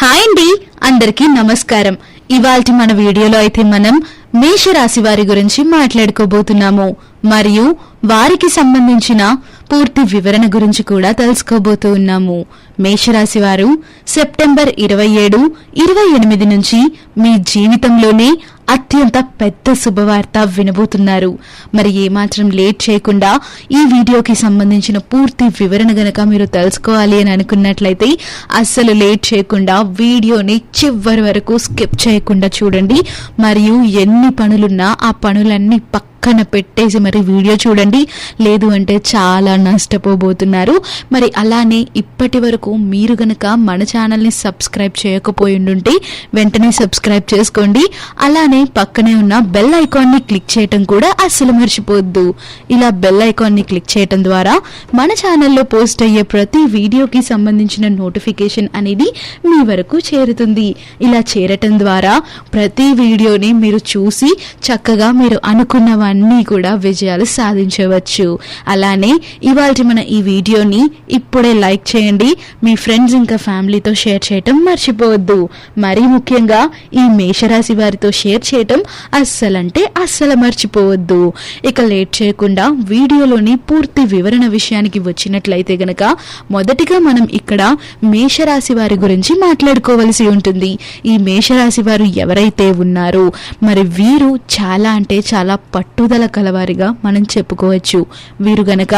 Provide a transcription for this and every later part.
Hi అండి అందరికీ నమస్కారం. ఇవాల్టి మన వీడియోలో అయితే మనం మేషరాశి వారి గురించి మాట్లాడుకోబోతున్నాము. మరియు వారికి సంబంధించిన పూర్తి వివరణ గురించి కూడా తెలుసుకోబోతూ ఉన్నాము. మేషరాశి వారు సెప్టెంబర్ ఇరవై ఏడు ఇరవై ఎనిమిది నుంచి మీ జీవితంలోనే అత్యంత పెద్ద శుభవార్త వినబోతున్నారు. మరి ఏమాత్రం లేట్ చేయకుండా ఈ వీడియోకి సంబంధించిన పూర్తి వివరణ గనక మీరు తెలుసుకోవాలి అని అనుకున్నట్లయితే అస్సలు లేట్ చేయకుండా వీడియోని చివరి వరకు స్కిప్ చేయకుండా చూడండి. మరియు ఎన్ని పనులున్నా ఆ పనులన్నీ పక్కన పెట్టేసి మరి వీడియో చూడండి. లేదు అంటే చాలా నష్టపోబోతున్నారు. మరి అలానే ఇప్పటి వరకు మీరు గనక మన ఛానల్ని సబ్స్క్రైబ్ చేయకపోయి ఉండుంటే వెంటనే సబ్స్క్రైబ్ చేసుకోండి. అలానే పక్కనే ఉన్న బెల్ ఐకాన్ని క్లిక్ చేయటం కూడా అస్సలు మర్చిపోద్దు ఇలా బెల్ ఐకాన్ని క్లిక్ చేయటం ద్వారా మన ఛానల్లో పోస్ట్ అయ్యే ప్రతి వీడియోకి సంబంధించిన నోటిఫికేషన్ అనేది మీ వరకు చేరుతుంది. ఇలా చేరటం ద్వారా ప్రతి వీడియోని మీరు చూసి చక్కగా మీరు అన్నీ కూడా విజయాలు సాధించవచ్చు. అలానే ఇవాళ మన ఈ వీడియోని ఇప్పుడే లైక్ చేయండి. మీ ఫ్రెండ్స్ ఇంకా ఫ్యామిలీతో షేర్ చేయటం మర్చిపోవద్దు. మరీ ముఖ్యంగా ఈ మేషరాశి వారితో షేర్ చేయటం అస్సలంటే అస్సలు మర్చిపోవద్దు. ఇక లేట్ చేయకుండా వీడియోలోని పూర్తి వివరణ విషయానికి వచ్చినట్లయితే గనక మొదటిగా మనం ఇక్కడ మేషరాశి వారి గురించి మాట్లాడుకోవలసి ఉంటుంది. ఈ మేషరాశి వారు ఎవరైతే ఉన్నారో మరి వీరు చాలా అంటే చాలా పట్టు పట్టుదల కలవారిగా మనం చెప్పుకోవచ్చు. వీరు గనక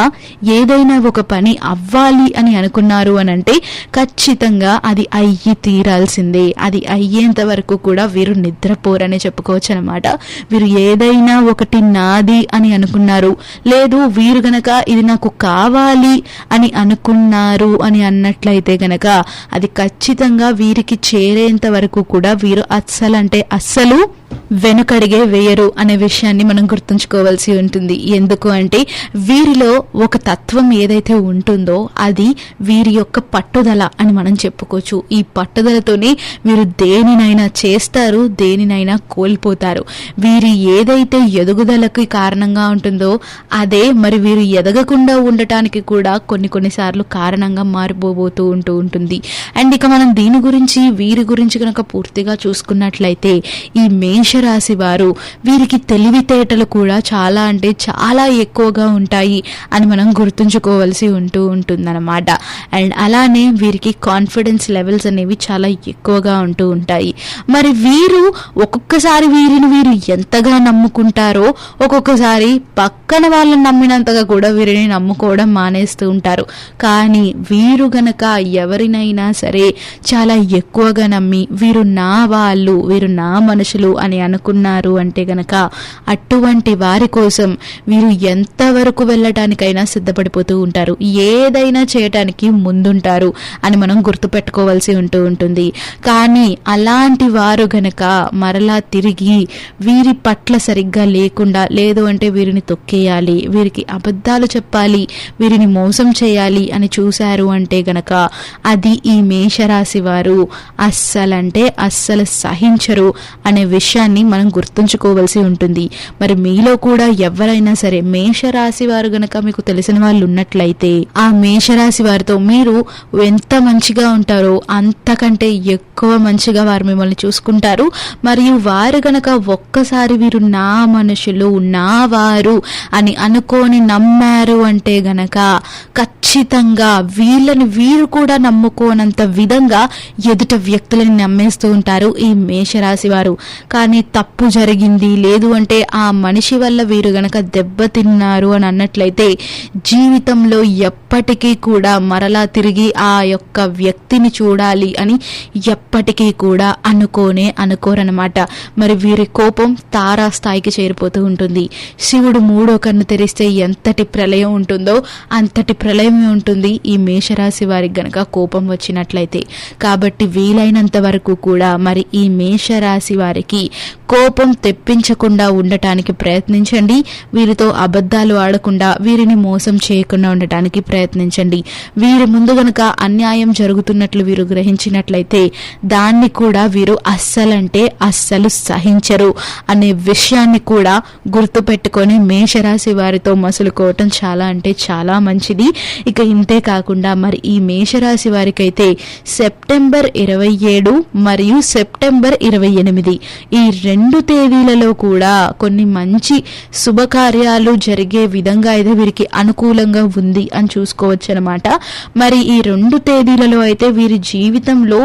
ఏదైనా ఒక పని అవ్వాలి అని అనుకున్నారు అని అంటే ఖచ్చితంగా అది అయ్యి తీరాల్సిందే. అది అయ్యేంత వరకు కూడా వీరు నిద్రపోరని చెప్పుకోవచ్చు అనమాట వీరు ఏదైనా ఒకటి నాది అని అనుకున్నారు. లేదు వీరు గనక ఇది నాకు కావాలి అని అనుకున్నారు అని అన్నట్లయితే గనక అది ఖచ్చితంగా వీరికి చేరేంత వరకు కూడా వీరు అస్సలంటే అస్సలు వెనుకడిగే వేయరు అనే విషయాన్ని మనం గుర్తుంచుకోవాల్సి ఉంటుంది. ఎందుకు అంటే వీరిలో ఒక తత్వం ఏదైతే ఉంటుందో అది వీరి యొక్క పట్టుదల అని మనం చెప్పుకోవచ్చు. ఈ పట్టుదలతోనే వీరు దేనినైనా చేస్తారు దేనినైనా కోల్పోతారు. వీరి ఏదైతే ఎదుగుదలకి కారణంగా ఉంటుందో అదే మరి వీరు ఎదగకుండా ఉండటానికి కూడా కొన్ని కొన్నిసార్లు కారణంగా మారిపోబోతూ ఉంటూ ఉంటుంది. అండ్ ఇక మనం దీని గురించి వీరి గురించి కనుక పూర్తిగా చూసుకున్నట్లయితే ఈ మేషరాశి వారు వీరికి తెలివితేటలు కూడా చాలా అంటే చాలా ఎక్కువగా ఉంటాయి అని మనం గుర్తుంచుకోవాల్సి ఉంటూ ఉంటుందన్నమాట. అండ్ అలానే వీరికి కాన్ఫిడెన్స్ లెవెల్స్ అనేవి చాలా ఎక్కువగా ఉంటూ ఉంటాయి. మరి వీరు ఒక్కొక్కసారి వీరిని వీరు ఎంతగా నమ్ముకుంటారో ఒక్కొక్కసారి పక్కన వాళ్ళని నమ్మినంతగా కూడా వీరిని నమ్ముకోవడం మానేస్తూ ఉంటారు. కానీ వీరు గనక ఎవరినైనా సరే చాలా ఎక్కువగా నమ్మి వీరు నా వాళ్ళు వీరు నా మనుషులు అని అనుకున్నారు అంటే గనక అటువంటి వారి కోసం వీరు ఎంతవరకు వెళ్ళటానికైనా సిద్ధపడిపోతూ ఉంటారు. ఏదైనా చేయటానికి ముందుంటారు అని మనం గుర్తుపెట్టుకోవాల్సి ఉంటూ ఉంటుంది. కానీ అలాంటి వారు గనక మరలా తిరిగి వీరి పట్ల సరిగ్గా లేకుండా లేదు అంటే వీరిని తొక్కేయాలి వీరికి అబద్ధాలు చెప్పాలి వీరిని మోసం చేయాలి అని చూశారు అంటే గనక అది ఈ మేషరాశి వారు అస్సలంటే అస్సలు సహించరు అనే విషయాన్ని మనం గుర్తుంచుకోవాల్సి ఉంటుంది. మరి మీలో కూడా ఎవరైనా సరే మేషరాశి వారు గనక మీకు తెలిసిన వాళ్ళు ఉన్నట్లయితే ఆ మేషరాశి వారితో మీరు ఎంత మంచిగా ఉంటారో అంతకంటే ఎక్కువ మంచిగా వారు మిమ్మల్ని చూసుకుంటారు. మరియు వారు గనక ఒక్కసారి వీరు నా మనుషులు నా వారు అని అనుకోని నమ్మారు అంటే గనక ఖచ్చితంగా వీళ్ళని వీరు కూడా నమ్ముకోనంత విధంగా ఎదుట వ్యక్తులని నమ్మేస్తూ ఉంటారు ఈ మేషరాశి వారు. కానీ తప్పు జరిగింది లేదు అంటే ఆ మనిషి వల్ల వీరు గనక దెబ్బతిన్నారు అని అన్నట్లయితే జీవితంలో ఎప్పటికీ కూడా మరలా తిరిగి ఆ యొక్క వ్యక్తిని చూడాలి అని ఎప్పటికీ కూడా అనుకోనే అనుకోరనమాట మరి వీరి కోపం తారా స్థాయికి చేరిపోతూ ఉంటుంది. శివుడు మూడో కన్ను తెరిస్తే ఎంతటి ప్రళయం ఉంటుందో అంతటి ప్రళయం ప్రళయమే ఉంటుంది. ఈ మేషరాశి వారికి గనక కోపం వచ్చినట్లయితే కాబట్టి వీలైనంత వరకు కూడా మరి ఈ మేషరాశి వారికి కోపం తెప్పించకుండా ఉండటానికి ప్రయత్నించండి. వీరితో అబద్ధాలు ఆడకుండా వీరిని మోసం చేయకుండా ఉండటానికి ప్రయత్నించండి. వీరి ముందు గనక అన్యాయం జరుగుతున్నట్లు వీరు గ్రహించినట్లయితే దాన్ని కూడా వీరు అస్సలంటే అస్సలు సహించరు అనే విషయాన్ని కూడా గుర్తుపెట్టుకొని మేషరాశి వారితో మసులుకోవటం చాలా అంటే చాలా మంచిది. ఇక ఇంతే కాకుండా మరి ఈ మేషరాశి వారికైతే సెప్టెంబర్ ఇరవై ఏడు మరియు సెప్టెంబర్ ఇరవై ఎనిమిది. ఈ రెండు తేదీలలో కూడా కొన్ని మంచి శుభకార్యాలు జరిగే విధంగా అయితే వీరికి అనుకూలంగా ఉంది అని చూసుకోవచ్చు అనమాట మరి ఈ రెండు తేదీలలో అయితే వీరి జీవితంలో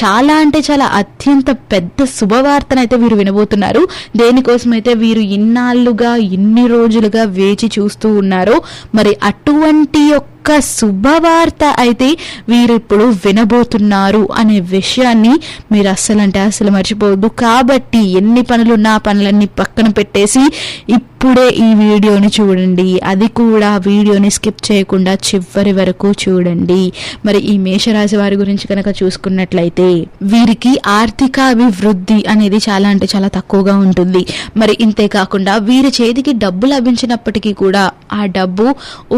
చాలా అంటే చాలా అత్యంత పెద్ద శుభవార్తనైతే వీరు వినబోతున్నారు. దేనికోసమైతే వీరు ఇన్నాళ్ళుగా ఇన్ని రోజులుగా వేచి చూస్తూ ఉన్నారో మరి అటువంటి యొక్క శుభవార్త అయితే వీరిప్పుడు వినబోతున్నారు అనే విషయాన్ని మీరు అస్సలంటే అసలు మర్చిపోవద్దు. కాబట్టి ఎన్ని పనులున్నా ఆ పనులన్నీ పక్కన పెట్టేసి ఇప్పుడే ఈ వీడియోని చూడండి. అది కూడా వీడియోని స్కిప్ చేయకుండా చివరి వరకు చూడండి. మరి ఈ మేషరాశి వారి గురించి కనుక చూసుకున్నట్లయితే వీరికి ఆర్థిక అభివృద్ధి అనేది చాలా అంటే చాలా తక్కువగా ఉంటుంది. మరి ఇంతే కాకుండా వీరి చేతికి డబ్బు లభించినప్పటికీ కూడా ఆ డబ్బు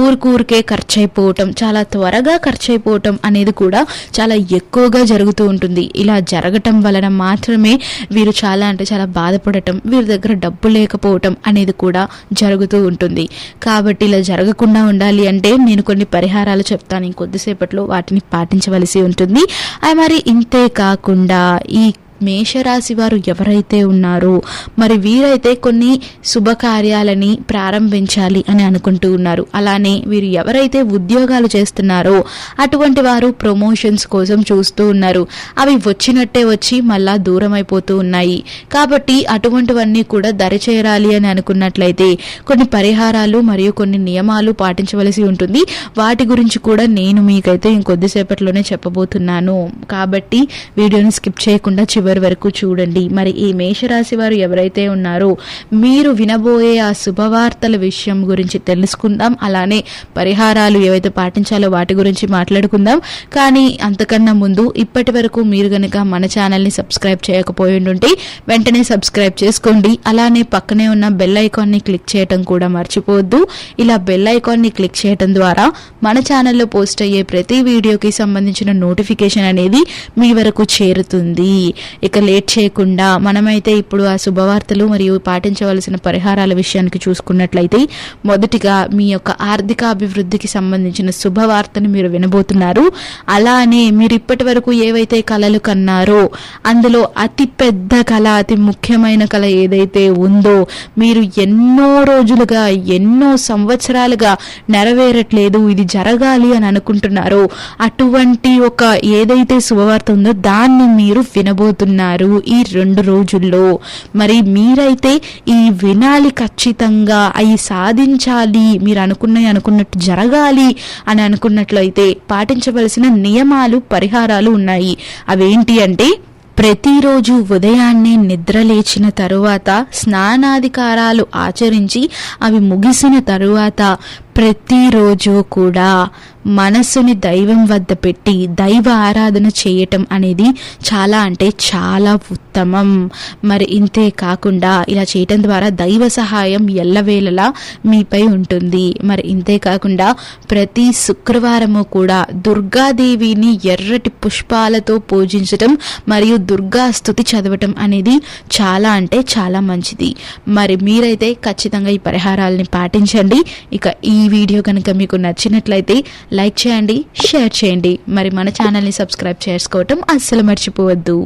ఊరికూరికే ఖర్చు అయిపోవటం చాలా త్వరగా ఖర్చు అయిపోవటం అనేది కూడా చాలా ఎక్కువగా జరుగుతూ ఉంటుంది. ఇలా జరగటం వలన మాత్రమే వీరు చాలా అంటే చాలా బాధపడటం వీరి దగ్గర డబ్బు లేకపోవటం అనేది కూడా జరుగుతూ ఉంటుంది. కాబట్టి ఇలా జరగకుండా ఉండాలి అంటే నేను కొన్ని పరిహారాలు చెప్తాను. ఇంకొద్దిసేపట్లో వాటిని పాటించవలసి ఉంటుంది. అది మరి ఇంతే కాకుండా ఈ మేషరాశి వారు ఎవరైతే ఉన్నారో మరి వీరైతే కొన్ని శుభకార్యాలని ప్రారంభించాలి అని అనుకుంటూ ఉన్నారు. అలానే వీరు ఎవరైతే ఉద్యోగాలు చేస్తున్నారో అటువంటి వారు ప్రమోషన్స్ కోసం చూస్తూ ఉన్నారు. అవి వచ్చినట్టే వచ్చి మళ్ళా దూరం అయిపోతూ ఉన్నాయి. కాబట్టి అటువంటివన్నీ కూడా దరిచేరాలి అని అనుకున్నట్లయితే కొన్ని పరిహారాలు మరియు కొన్ని నియమాలు పాటించవలసి ఉంటుంది. వాటి గురించి కూడా నేను మీకైతే ఇంకొద్దిసేపట్లోనే చెప్పబోతున్నాను. కాబట్టి వీడియోని స్కిప్ చేయకుండా చివరి వరకు చూడండి. మరి ఈ మేషరాశి వారు ఎవరైతే ఉన్నారో మీరు వినబోయే ఆ శుభవార్తల విషయం గురించి తెలుసుకుందాం. అలానే పరిహారాలు ఏవైతే పాటించాలో వాటి గురించి మాట్లాడుకుందాం. కానీ అంతకన్నా ముందు ఇప్పటి వరకు మీరు గనక మన ఛానల్ని సబ్స్క్రైబ్ చేయకపోయి ఉంటే వెంటనే సబ్స్క్రైబ్ చేసుకోండి. అలానే పక్కనే ఉన్న బెల్ ఐకాన్ని క్లిక్ చేయటం కూడా మర్చిపోవద్దు. ఇలా బెల్ ఐకాన్ని క్లిక్ చేయటం ద్వారా మన ఛానల్లో పోస్ట్ అయ్యే ప్రతి వీడియోకి సంబంధించిన నోటిఫికేషన్ అనేది మీ వరకు చేరుతుంది. ఇక లేట్ చేయకుండా మనమైతే ఇప్పుడు ఆ శుభవార్తలు మరియు పాటించవలసిన పరిహారాల విషయానికి చూసుకున్నట్లయితే మొదటిగా మీ యొక్క ఆర్థిక అభివృద్ధికి సంబంధించిన శుభవార్తను మీరు వినబోతున్నారు. అలానే మీరు ఇప్పటి వరకు ఏవైతే కళలు కన్నారో అందులో అతి పెద్ద కళ అతి ముఖ్యమైన కళ ఏదైతే ఉందో మీరు ఎన్నో రోజులుగా ఎన్నో సంవత్సరాలుగా నెరవేరట్లేదు ఇది జరగాలి అని అనుకుంటున్నారో అటువంటి ఒక ఏదైతే శుభవార్త ఉందో దాన్ని మీరు వినబోతున్నారు. ఈ రెండు రోజుల్లో. మరి మీరైతే ఈ వినాలి ఖచ్చితంగా అవి సాధించాలి మీరు అనుకున్నవి అనుకున్నట్టు జరగాలి అని అనుకున్నట్లయితే పాటించవలసిన నియమాలు పరిహారాలు ఉన్నాయి. అవేంటి అంటే ప్రతిరోజు ఉదయాన్నే నిద్ర లేచిన తరువాత స్నానాధికారాలు ఆచరించి అవి ముగిసిన తరువాత ప్రతిరోజు కూడా మనస్సుని దైవం వద్ద పెట్టి దైవ ఆరాధన చేయటం అనేది చాలా అంటే చాలా ఉత్తమం. మరి ఇంతే కాకుండా ఇలా చేయటం ద్వారా దైవ సహాయం ఎల్లవేళలా మీపై ఉంటుంది. మరి ఇంతే కాకుండా ప్రతి శుక్రవారము కూడా దుర్గాదేవిని ఎర్రటి పుష్పాలతో పూజించటం మరియు దుర్గా స్థుతి చదవటం అనేది చాలా అంటే చాలా మంచిది. మరి మీరైతే ఖచ్చితంగా ఈ పరిహారాలని పాటించండి. ఇక ఈ ఈ వీడియో కనుక మీకు నచ్చినట్లయితే లైక్ చేయండి షేర్ చేయండి. మరి మన ఛానల్ని సబ్స్క్రైబ్ చేసుకోవటం అస్సలు మర్చిపోవద్దు.